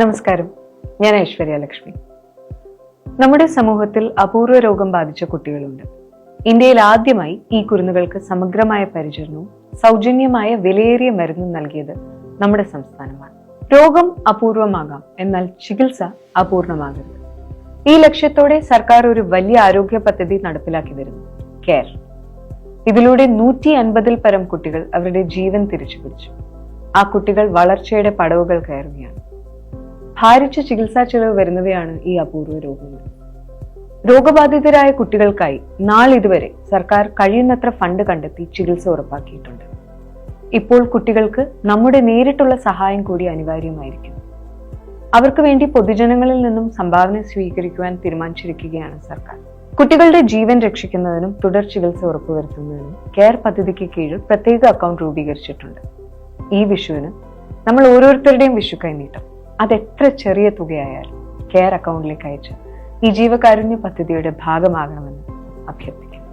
നമസ്കാരം. ഞാൻ ഐശ്വര്യ ലക്ഷ്മി. നമ്മുടെ സമൂഹത്തിൽ അപൂർവ രോഗം ബാധിച്ച കുട്ടികളുണ്ട്. ഇന്ത്യയിൽ ആദ്യമായി ഈ കുരുന്നുകൾക്ക് സമഗ്രമായ പരിചരണവും സൗജന്യമായ വിലയേറിയ മരുന്നും നൽകിയത് നമ്മുടെ സംസ്ഥാനമാണ്. രോഗം അപൂർവമാകാം എന്നാൽ ചികിത്സ അപൂർണമാകരുത്. ഈ ലക്ഷ്യത്തോടെ സർക്കാർ ഒരു വലിയ ആരോഗ്യ പദ്ധതി നടപ്പിലാക്കി വരുന്നു. കെയർ. ഇതിലൂടെ നൂറ്റി അൻപതിൽ പരം കുട്ടികൾ അവരുടെ ജീവൻ തിരിച്ചു പിടിച്ചു ആ കുട്ടികൾ വളർച്ചയുടെ പടവുകൾ കയറുകയാണ്. ഭാരിച്ച ചികിത്സാ ചെലവ് വരുന്നവയാണ് ഈ അപൂർവ രോഗങ്ങൾ. രോഗബാധിതരായ കുട്ടികൾക്കായി നാളിതുവരെ സർക്കാർ കഴിയുന്നത്ര ഫണ്ട് കണ്ടെത്തി ചികിത്സ ഉറപ്പാക്കിയിട്ടുണ്ട്. ഇപ്പോൾ കുട്ടികൾക്ക് നമ്മുടെ നേരിട്ടുള്ള സഹായം കൂടി അനിവാര്യമായിരിക്കും. അവർക്ക് വേണ്ടി പൊതുജനങ്ങളിൽ നിന്നും സംഭാവന സ്വീകരിക്കുവാൻ തീരുമാനിച്ചിരിക്കുകയാണ് സർക്കാർ. കുട്ടികളുടെ ജീവൻ രക്ഷിക്കുന്നതിനും തുടർ ചികിത്സ ഉറപ്പുവരുത്തുന്നതിനും കെയർ പദ്ധതിക്ക് കീഴിൽ പ്രത്യേക അക്കൗണ്ട് രൂപീകരിച്ചിട്ടുണ്ട്. ഈ വിഷുവിന് നമ്മൾ ഓരോരുത്തരുടെയും വിഷു കൈനീട്ടം അതെത്ര ചെറിയ തുകയായാലും കെയർ അക്കൗണ്ടിലേക്ക് അയച്ച് ഈ ജീവകാരുണ്യ പദ്ധതിയുടെ ഭാഗമാകണമെന്ന് അഭ്യർത്ഥിക്കുന്നു.